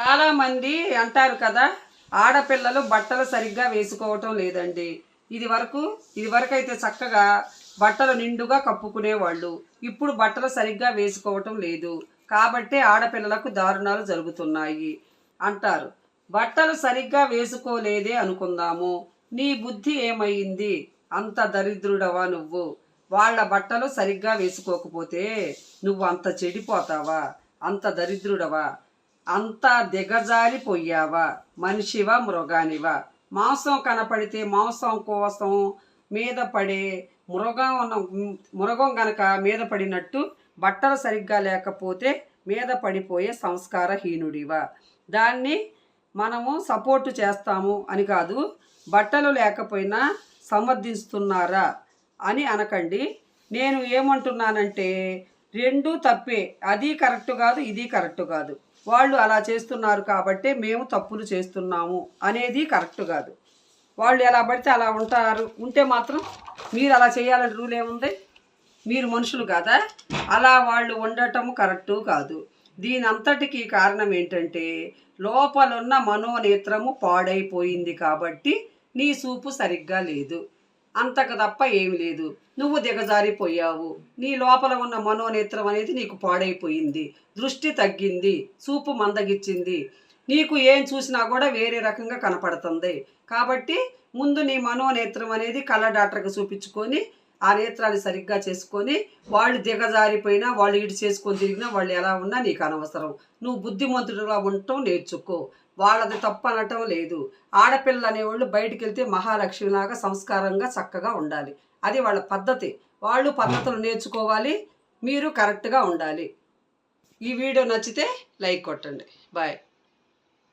చాలా మంది అంటారు కదా ఆడపిల్లలు బట్టలు సరిగ్గా వేసుకోవటం లేదండి. ఇది వరకు ఇది వరకు అయితే చక్కగా బట్టలు నిండుగా కప్పుకునేవాళ్ళు. ఇప్పుడు బట్టలు సరిగ్గా వేసుకోవటం లేదు. కాబట్టే ఆడపిల్లలకు దారుణాలు జరుగుతున్నాయి అంటారు. బట్టలు సరిగ్గా వేసుకోలేదే అనుకుందాము. నీ బుద్ధి ఏమైంది? అంత దరిద్రుడవా నువ్వు? వాళ్ళ బట్టలు సరిగ్గా వేసుకోకపోతే నువ్వు అంత చెడిపోతావా? అంత దరిద్రుడవా? అంత దిగజారిపోయావా? మనిషివా మృగానివా? మాంసం కనపడితే మాంసం కోసం మీద పడే మృగం ఉన్న మృగం గనక మీద పడినట్టు బట్టలు సరిగ్గా లేకపోతే మీద పడిపోయే సంస్కారహీనుడివా? దాన్ని మనము సపోర్టు చేస్తాము అని కాదు బట్టలు లేకపోయినా సమర్థిస్తున్నారా అని అనకండి. నేను ఏమంటున్నానంటే రెండూ తప్పే. అది కరెక్ట్ కాదు ఇది కరెక్ట్ కాదు. వాళ్ళు అలా చేస్తున్నారు కాబట్టి మేము తప్పులు చేస్తున్నాము అనేది కరెక్ట్ కాదు. వాళ్ళు ఎలా పడితే అలా ఉంటారు. ఉంటే మాత్రం మీరు అలా చేయాలని రూల్ ఏముంది? మీరు మనుషులు కదా? అలా వాళ్ళు ఉండటం కరెక్టు కాదు. దీని అంతటికీ కారణం ఏంటంటే లోపలున్న మనోనేత్రము పాడైపోయింది కాబట్టి నీ చూపు సరిగ్గా లేదు. అంతకు తప్ప ఏమి లేదు. నువ్వు దిగజారిపోయావు. నీ లోపల ఉన్న మనోనేత్రం అనేది నీకు పాడైపోయింది. దృష్టి తగ్గింది. చూపు మందగిచ్చింది నీకు ఏం చూసినా కూడా వేరే రకంగా కనపడుతుంది. కాబట్టి ముందు నీ మనోనేత్రం అనేది కళ్ళ డాక్టర్కి చూపించుకొని ఆ నేత్రాన్ని సరిగ్గా చేసుకొని వాళ్ళు దిగజారిపోయినా వాళ్ళు ఇటు చేసుకొని తిరిగినా వాళ్ళు ఎలా ఉన్నా నీకు అనవసరం. నువ్వు బుద్ధిమంతుడుగా ఉండటం నేర్చుకో. వాళ్ళది తప్పు అనటం లేదు. ఆడపిల్లలు అనేవాళ్ళు బయటికి వెళ్తే మహాలక్ష్మిలాగా సంస్కారంగా చక్కగా ఉండాలి. అది వాళ్ళ పద్ధతి. వాళ్ళు పద్ధతులు నేర్చుకోవాలి. మీరు కరెక్ట్గా ఉండాలి. ఈ వీడియో నచ్చితే లైక్ కొట్టండి. బాయ్.